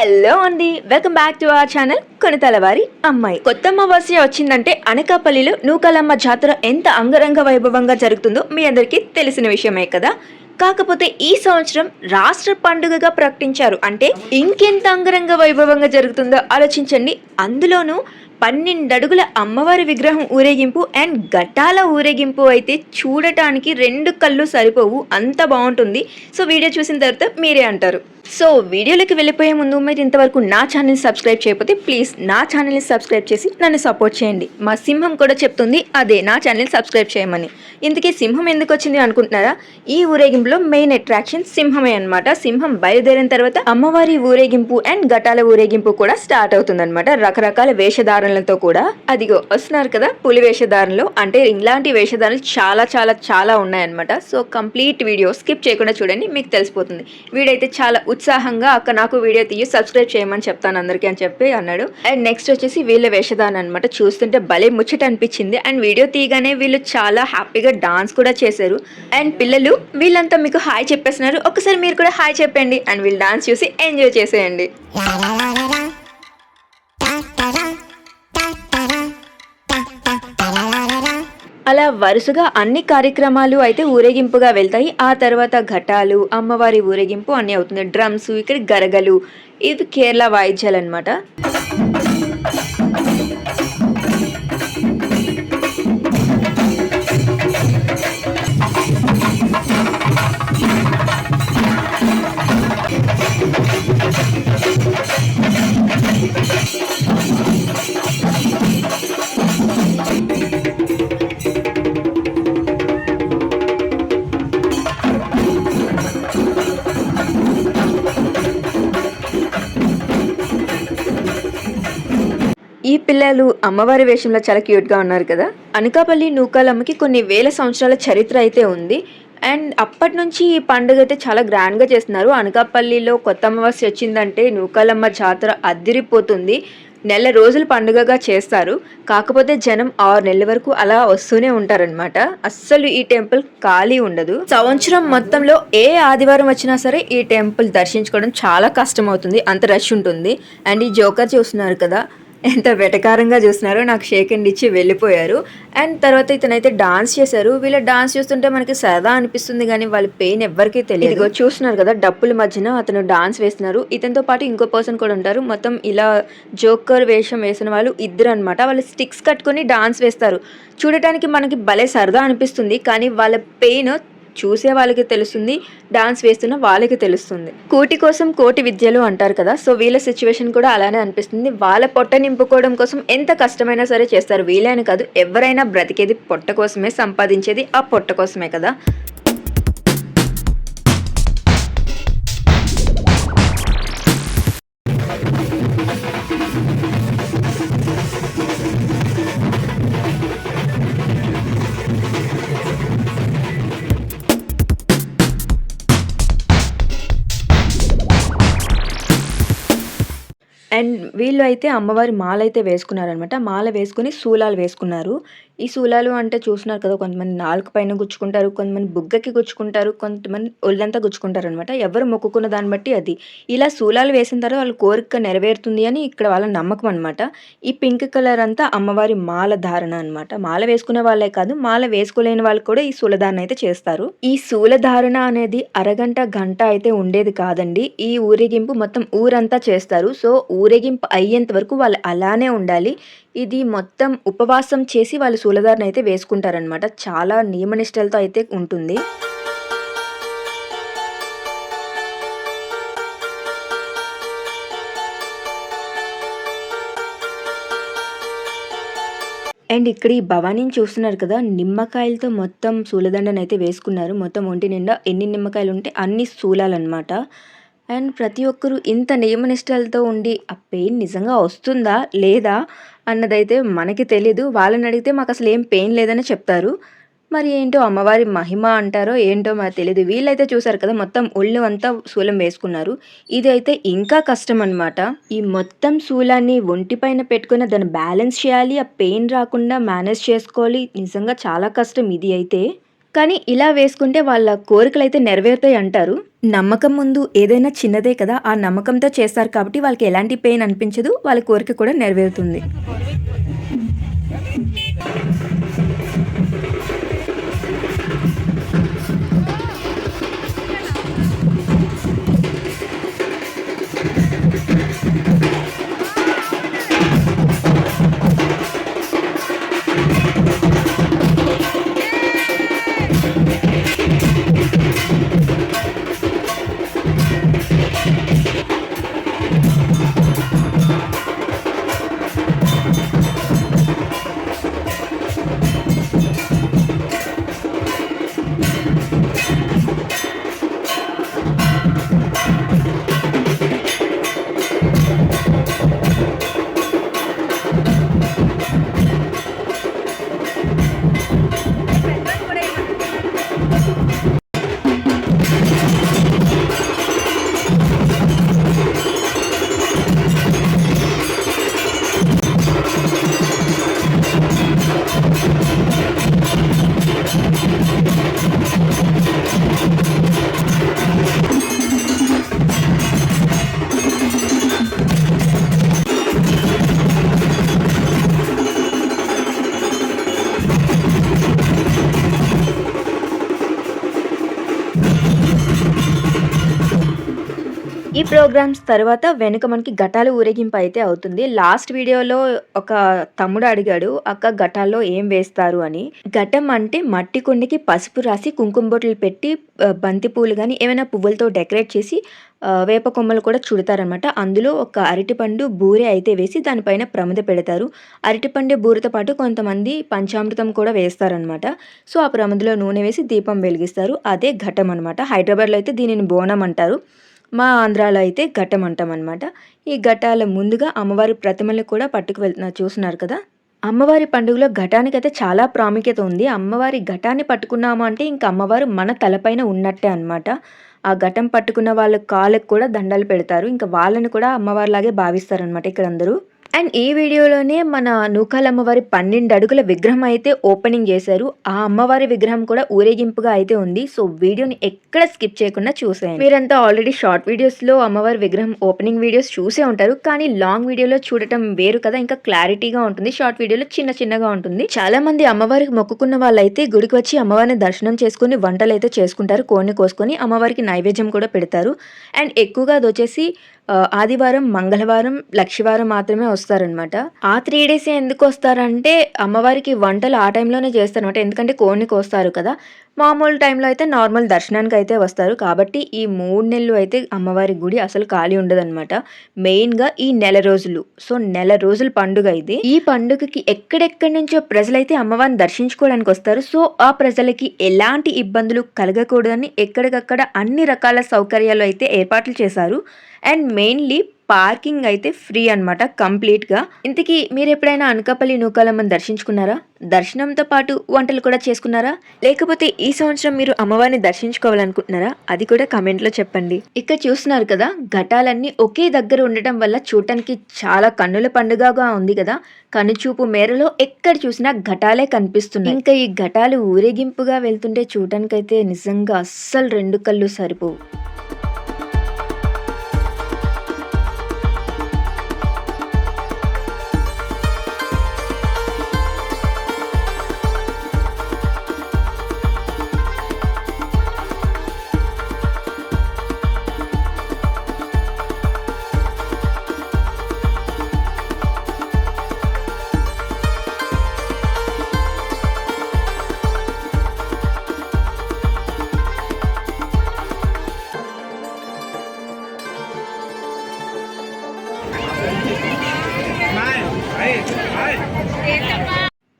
Hello అండి welcome back to our channel కొణితలవారి అమ్మాయి. కొత్త అమావాస్య వచ్చిందంటే అనకాపల్లిలో నూకలమ్మ జాతర ఎంత అంగరంగ వైభవంగా జరుగుతుందో మీ అందరికీ తెలిసిన విషయమే కదా. కాకపోతే ఈ సంవత్సరం రాష్ట్ర పండుగగా ప్రకటించారు. అంటే ఇంకెంత అంగరంగ వైభవంగా జరుగుతుందో ఆలోచించండి. అందులోనూ పన్నెండడుగుల అమ్మవారి విగ్రహం ఊరేగింపు అండ్ ఘటాల ఊరేగింపు అయితే చూడటానికి రెండు కళ్ళు సరిపోవు. అంత బాగుంటుంది. సో వీడియో చూసిన తర్వాత మీరే అంటారు. సో వీడియోలోకి వెళ్ళిపోయే ముందు మీరు ఇంతవరకు నా ఛానల్ సబ్స్క్రైబ్ చేయకపోతే ప్లీజ్ నా ఛానల్ని సబ్స్క్రైబ్ చేసి నన్ను సపోర్ట్ చేయండి. మా సింహం కూడా చెప్తుంది అదే నా ఛానల్ని సబ్స్క్రైబ్ చేయమని. ఇంతకీ సింహం ఎందుకు వచ్చింది అనుకుంటున్నారా? ఈ ఊరేగింపులో మెయిన్ అట్రాక్షన్ సింహమే అనమాట సింహం బయలుదేరిన తర్వాత అమ్మవారి ఊరేగింపు అండ్ ఘటాల ఊరేగింపు కూడా స్టార్ట్ అవుతుందన్నమాట. రకరకాల వేషధారణ వేషధారణలతో కూడా అదిగో వస్తున్నారు కదా పులి వేషధారణలు. అంటే ఇలాంటి వేషధారణలు చాలా చాలా చాలా ఉన్నాయన్నమాట. సో కంప్లీట్ వీడియో స్కిప్ చేయకుండా చూడండి మీకు తెలిసిపోతుంది. వీడైతే చాలా ఉత్సాహంగా అక్క నాకు వీడియో తీయ సబ్స్క్రైబ్ చేయమని చెప్తాను అందరికీ అని చెప్పి అన్నాడు. అండ్ నెక్స్ట్ వచ్చేసి వీళ్ళ వేషధారణ అనమాట చూస్తుంటే భలే ముచ్చట అనిపించింది. అండ్ వీడియో తీయగానే వీళ్ళు చాలా హ్యాపీగా డాన్స్ కూడా చేశారు. అండ్ పిల్లలు వీళ్ళంతా మీకు హాయ్ చెప్పేస్తున్నారు. ఒకసారి మీరు కూడా హాయ్ చెప్పండి. అండ్ వీళ్ళు డాన్స్ చూసి ఎంజాయ్ చేసేయండి. అలా వరుసగా అన్ని కార్యక్రమాలు అయితే ఊరేగింపుగా వెళ్తాయి. ఆ తర్వాత ఘటాలు అమ్మవారి ఊరేగింపు అన్నీ అవుతుంది. డ్రమ్స్ ఇక్కడ గరగలు ఇవి కేరళ వాయిద్యాలు అనమాట పిల్లలు అమ్మవారి వేషంలో చాలా క్యూట్గా ఉన్నారు కదా. అనకాపల్లి నూకాలమ్మకి కొన్ని వేల సంవత్సరాల చరిత్ర అయితే ఉంది. అండ్ అప్పటి నుంచి ఈ పండుగ అయితే చాలా గ్రాండ్గా చేస్తున్నారు. అనకాపల్లిలో కొత్త అమావాస్య వచ్చిందంటే నూకాలమ్మ జాతర అద్దిరిపోతుంది నెల రోజులు పండుగగా చేస్తారు. కాకపోతే జనం ఆరు నెలల వరకు అలా వస్తూనే ఉంటారనమాట అస్సలు ఈ టెంపుల్ ఖాళీ ఉండదు. సంవత్సరం మొత్తంలో ఏ ఆదివారం వచ్చినా సరే ఈ టెంపుల్ దర్శించుకోవడం చాలా కష్టం అవుతుంది అంత రష్ ఉంటుంది. అండ్ ఈ జోకర్ చూస్తున్నారు కదా ఎంత వెటకారంగా చూస్తున్నారో నాకు షేక్ అండ్ ఇచ్చి వెళ్ళిపోయారు. అండ్ తర్వాత ఇతనైతే డాన్స్ చేశారు. వీళ్ళ డాన్స్ చూస్తుంటే మనకి సరదా అనిపిస్తుంది కానీ వాళ్ళ పెయిన్ ఎవ్వరికీ తెలియదు. ఇదిగో చూస్తున్నారు కదా డప్పుల మధ్యన అతను డాన్స్ వేస్తున్నారు. ఇతనితో పాటు ఇంకో పర్సన్ కూడా ఉంటారు. మొత్తం ఇలా జోకర్ వేషం వేసిన వాళ్ళు ఇద్దరు అనమాట వాళ్ళు స్టిక్స్ కట్టుకొని డాన్స్ వేస్తారు. చూడటానికి మనకి భలే సరదా అనిపిస్తుంది. కానీ వాళ్ళ పెయిన్ చూసే వాళ్ళకి తెలుస్తుంది డాన్స్ వేస్తున్న వాళ్ళకి తెలుస్తుంది. కోటి కోసం కోటి విద్యలు అంటారు కదా సో వీళ్ళ సిచ్యువేషన్ కూడా అలానే అనిపిస్తుంది. వాళ్ళ పొట్ట నింపుకోవడం కోసం ఎంత కష్టమైనా సరే చేస్తారు. వీళ్ళని కాదు ఎవరైనా బ్రతికేది పొట్ట కోసమే సంపాదించేది ఆ పొట్ట కోసమే కదా. అండ్ వీళ్ళు అయితే అమ్మవారి మాల అయితే వేసుకున్నారనమాట మాల వేసుకుని శూలాలు వేసుకున్నారు. ఈ శూలాలు అంటే చూస్తున్నారు కదా కొంతమంది నాలుక పైన గుచ్చుకుంటారు కొంతమంది బుగ్గకి గుచ్చుకుంటారు కొంతమంది ఒళ్ళంతా గుచ్చుకుంటారు అనమాట ఎవరు మొక్కుకున్న దాన్ని బట్టి అది. ఇలా శూలాలు వేసిన తర్వాత వాళ్ళ కోరిక నెరవేరుతుంది అని ఇక్కడ వాళ్ళ నమ్మకం అనమాట ఈ పింక్ కలర్ అంతా అమ్మవారి మాల ధారణ అనమాట మాల వేసుకునే వాళ్ళే కాదు మాల వేసుకోలేని వాళ్ళు కూడా ఈ శూలధారణ అయితే చేస్తారు. ఈ శూలధారణ అనేది అరగంట గంట అయితే ఉండేది కాదండి. ఈ ఊరేగింపు మొత్తం ఊరంతా చేస్తారు. సో ఊరేగింపు అయ్యేంత వరకు వాళ్ళు అలానే ఉండాలి. ఇది మొత్తం ఉపవాసం చేసి వాళ్ళు సూలధారణ అయితే వేసుకుంటారనమాట చాలా నియమనిష్టలతో అయితే ఉంటుంది. అండ్ ఇక్కడ ఈ భవానీని చూస్తున్నారు కదా నిమ్మకాయలతో మొత్తం సూలదండను అయితే వేసుకున్నారు. మొత్తం ఒంటి నిండా ఎన్ని నిమ్మకాయలు ఉంటే అన్ని సూలాలన్నమాట. అండ్ ప్రతి ఒక్కరు ఇంత నియమనిష్టలతో ఉండి ఆ పెయిన్ నిజంగా వస్తుందా లేదా? అన్నదైతే మనకి తెలీదు. వాళ్ళని అడిగితే మాకు అసలు ఏం పెయిన్ లేదని చెప్తారు. మరి ఏంటో అమ్మవారి మహిమ అంటారో ఏంటో మాకు తెలియదు వీళ్ళైతే చూసారు కదా మొత్తం ఒళ్ళు అంతా శూలం వేసుకున్నారు. ఇది అయితే ఇంకా కష్టం అనమాట ఈ మొత్తం శూలాన్ని ఒంటిపైన పెట్టుకుని దాన్ని బ్యాలెన్స్ చేయాలి. ఆ పెయిన్ రాకుండా మేనేజ్ చేసుకోవాలి. నిజంగా చాలా కష్టం ఇది అయితే. కానీ ఇలా వేసుకుంటే వాళ్ళ కోరికలు అయితే నెరవేరుతాయి అంటారు. నమ్మకం ముందు ఏదైనా చిన్నదే కదా ఆ నమ్మకంతో చేస్తారు కాబట్టి వాళ్ళకి ఎలాంటి పెయిన్ అనిపించదు వాళ్ళ కోరిక కూడా నెరవేరుతుంది. ప్రోగ్రామ్స్ తర్వాత వెనుక మనకి ఘటాలు ఊరేగింపు అయితే అవుతుంది. లాస్ట్ వీడియోలో ఒక తమ్ముడు అడిగాడు అక్క ఘటాల్లో ఏం వేస్తారు? అని. ఘటం అంటే మట్టి కుండకి పసుపు రాసి కుంకుమ బొట్లు పెట్టి బంతి పూలు కానీ ఏమైనా పువ్వులతో డెకరేట్ చేసి వేప కొమ్మలు కూడా చుడతారనమాట అందులో ఒక అరటిపండు బూరె అయితే వేసి దానిపైన ప్రమద పెడతారు. అరటిపండు బూరెతో పాటు కొంతమంది పంచామృతం కూడా వేస్తారనమాట సో ఆ ప్రమదలో నూనె వేసి దీపం వెలిగిస్తారు. అదే ఘటం అనమాట హైదరాబాద్లో అయితే దీనిని బోనం అంటారు. మా ఆంధ్రాలో అయితే ఘట్టం అంటాం అనమాట ఈ ఘటాల ముందుగా అమ్మవారి ప్రతిమల్ని కూడా పట్టుకు వెళ్తున్నారు చూస్తున్నారు కదా? అమ్మవారి పండుగలో ఘటానికి అయితే చాలా ప్రాముఖ్యత ఉంది. అమ్మవారి ఘటాన్ని పట్టుకున్నాము అంటే ఇంక అమ్మవారు మన తలపైన ఉన్నట్టే అనమాట ఆ ఘటం పట్టుకున్న వాళ్ళ కాళ్ళకు కూడా దండలు పెడతారు. ఇంకా వాళ్ళని కూడా అమ్మవారిలాగే భావిస్తారనమాట ఇక్కడ అందరూ అండ్ ఈ వీడియోలోనే మన నూకాల అమ్మవారి పన్నెండు అడుగుల విగ్రహం అయితే ఓపెనింగ్ చేశారు. ఆ అమ్మవారి విగ్రహం కూడా ఊరేగింపుగా అయితే ఉంది. సో వీడియోని ఎక్కడ స్కిప్ చేయకుండా చూసేయండి. మీరంతా ఆల్రెడీ షార్ట్ వీడియోస్లో అమ్మవారి విగ్రహం ఓపెనింగ్ వీడియోస్ చూసే ఉంటారు. కానీ లాంగ్ వీడియోలో చూడటం వేరు కదా. ఇంకా క్లారిటీగా ఉంటుంది. షార్ట్ వీడియోలో చిన్న చిన్నగా ఉంటుంది. చాలా మంది అమ్మవారికి మొక్కుకున్న వాళ్ళైతే గుడికి వచ్చి అమ్మవారిని దర్శనం చేసుకుని వంటలు అయితే చేసుకుంటారు. కోడిని కోసుకొని అమ్మవారికి నైవేద్యం కూడా పెడతారు. అండ్ ఎక్కువగా అది వచ్చేసి ఆదివారం మంగళవారం లక్షివారం మాత్రమే వస్తారనమాట. ఆ త్రీ డేస్ ఎందుకు వస్తారంటే అమ్మవారికి వంటలు ఆ టైంలోనే చేస్తారనమాట. ఎందుకంటే కోడిని కోస్తారు కదా. మామూలు టైంలో అయితే నార్మల్ దర్శనానికి అయితే వస్తారు. కాబట్టి ఈ మూడు నెలలు అయితే అమ్మవారి గుడి అసలు ఖాళీ ఉండదన్నమాట మెయిన్గా ఈ నెల రోజులు. సో నెల రోజుల పండుగ ఇది. ఈ పండుగకి ఎక్కడెక్కడి నుంచో ప్రజలైతే అమ్మవారిని దర్శించుకోవడానికి వస్తారు. సో ఆ ప్రజలకి ఎలాంటి ఇబ్బందులు కలగకూడదని ఎక్కడికక్కడ అన్ని రకాల సౌకర్యాలు అయితే ఏర్పాట్లు చేశారు. అండ్ మెయిన్లీ పార్కింగ్ అయితే ఫ్రీ అనమాట కంప్లీట్గా. ఇంతకీ మీరు ఎప్పుడైనా అనకాపల్లి నూకాలమ్మని దర్శించుకున్నారా? దర్శనంతో పాటు వంటలు కూడా చేసుకున్నారా? లేకపోతే ఈ సంవత్సరం మీరు అమ్మవారిని దర్శించుకోవాలనుకుంటున్నారా? అది కూడా కమెంట్లో చెప్పండి. ఇక్కడ చూస్తున్నారు కదా ఘటాలన్నీ ఒకే దగ్గర ఉండటం వల్ల చూడటానికి చాలా కన్నుల పండుగగా ఉంది కదా. కనుచూపు మేరలో ఎక్కడ చూసినా ఘటాలే కనిపిస్తున్నాయి. ఇంకా ఈ ఘటాలు ఊరేగింపుగా వెళ్తుంటే చూడటానికైతే నిజంగా అస్సలు రెండు కళ్ళు సరిపోవు.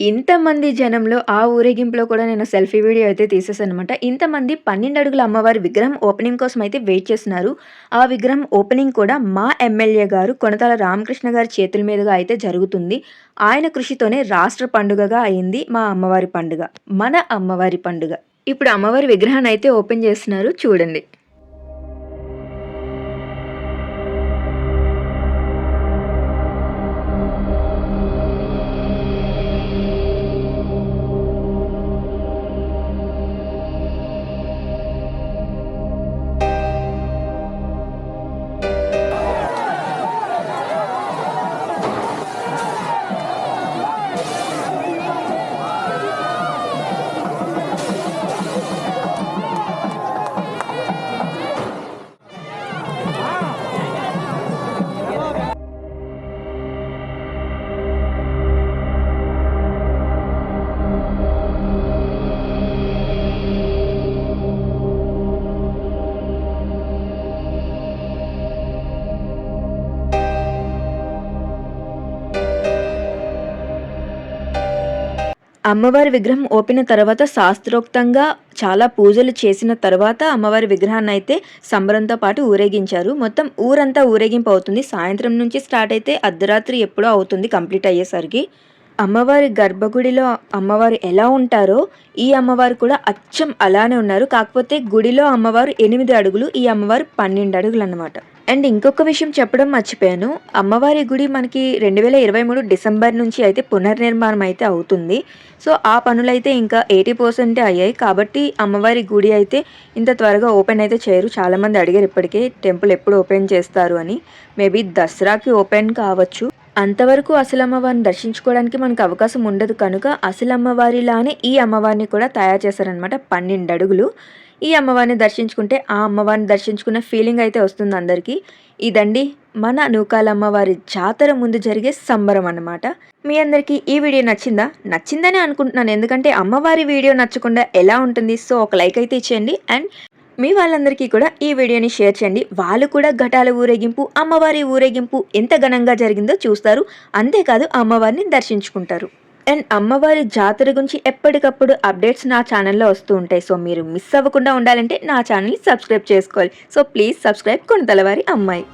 ఇంతమంది జనంలో ఆ ఊరేగింపులో కూడా నేను సెల్ఫీ వీడియో అయితే తీసేసాను అనమాట ఇంతమంది పన్నెండు అడుగుల అమ్మవారి విగ్రహం ఓపెనింగ్ కోసం అయితే వెయిట్ చేస్తున్నారు. ఆ విగ్రహం ఓపెనింగ్ కూడా మా ఎమ్మెల్యే గారు కొనతాల రామకృష్ణ గారి చేతుల మీదుగా అయితే జరుగుతుంది. ఆయన కృషితోనే రాష్ట్ర పండుగగా అయింది మా అమ్మవారి పండుగ. మన అమ్మవారి పండుగ. ఇప్పుడు అమ్మవారి విగ్రహాన్ని అయితే ఓపెన్ చేస్తున్నారు. చూడండి. అమ్మవారి విగ్రహం ఓపిన తర్వాత శాస్త్రోక్తంగా చాలా పూజలు చేసిన తర్వాత అమ్మవారి విగ్రహాన్ని అయితే సంబరంతో పాటు ఊరేగించారు. మొత్తం ఊరంతా ఊరేగింపు అవుతుంది. సాయంత్రం నుంచి స్టార్ట్ అయితే అర్ధరాత్రి ఎప్పుడో అవుతుంది కంప్లీట్ అయ్యేసరికి. అమ్మవారి గర్భగుడిలో అమ్మవారు ఎలా ఉంటారో ఈ అమ్మవారు కూడా అచ్చం అలానే ఉన్నారు. కాకపోతే గుడిలో అమ్మవారు ఎనిమిది అడుగులు ఈ అమ్మవారు పన్నెండు అడుగులు అన్నమాట. అండ్ ఇంకొక విషయం చెప్పడం మర్చిపోయాను. అమ్మవారి గుడి మనకి రెండు వేల ఇరవై మూడు డిసెంబర్ నుంచి అయితే పునర్నిర్మాణం అయితే అవుతుంది. సో ఆ పనులైతే ఇంకా ఎయిటీ పర్సెంటే అయ్యాయి. కాబట్టి అమ్మవారి గుడి అయితే ఇంత త్వరగా ఓపెన్ అయితే చేయరు. చాలామంది అడిగారు ఇప్పటికే టెంపుల్ ఎప్పుడు ఓపెన్ చేస్తారు అని. మేబీ దసరాకి ఓపెన్ కావచ్చు. అంతవరకు అసలు అమ్మవారిని దర్శించుకోవడానికి మనకు అవకాశం ఉండదు కనుక అసలు అమ్మవారిలానే ఈ అమ్మవారిని కూడా తయారు చేశారనమాట పన్నెండు అడుగులు. ఈ అమ్మవారిని దర్శించుకుంటే ఆ అమ్మవారిని దర్శించుకున్న ఫీలింగ్ అయితే వస్తుంది అందరికీ. ఇదండి మన నూకాలమ్మవారి జాతర ముందు జరిగే సంబరం అన్నమాట. మీ అందరికీ ఈ వీడియో నచ్చిందా? నచ్చిందని అనుకుంటున్నాను. ఎందుకంటే అమ్మవారి వీడియో నచ్చకుండా ఎలా ఉంటుంది? సో ఒక లైక్ అయితే ఇచ్చేయండి. అండ్ మీ వాళ్ళందరికీ కూడా ఈ వీడియోని షేర్ చేయండి. వాళ్ళు కూడా ఘటాల ఊరేగింపు అమ్మవారి ఊరేగింపు ఎంత ఘనంగా జరిగిందో చూస్తారు. అంతేకాదు అమ్మవారిని దర్శించుకుంటారు. అండ్ అమ్మవారి జాతర గురించి ఎప్పటికప్పుడు అప్డేట్స్ నా ఛానల్లో వస్తూ ఉంటాయి. సో మీరు మిస్ అవ్వకుండా ఉండాలంటే నా ఛానల్ని సబ్స్క్రైబ్ చేసుకోవాలి. సో ప్లీజ్ సబ్స్క్రైబ్ కొనతలవారి అమ్మాయి.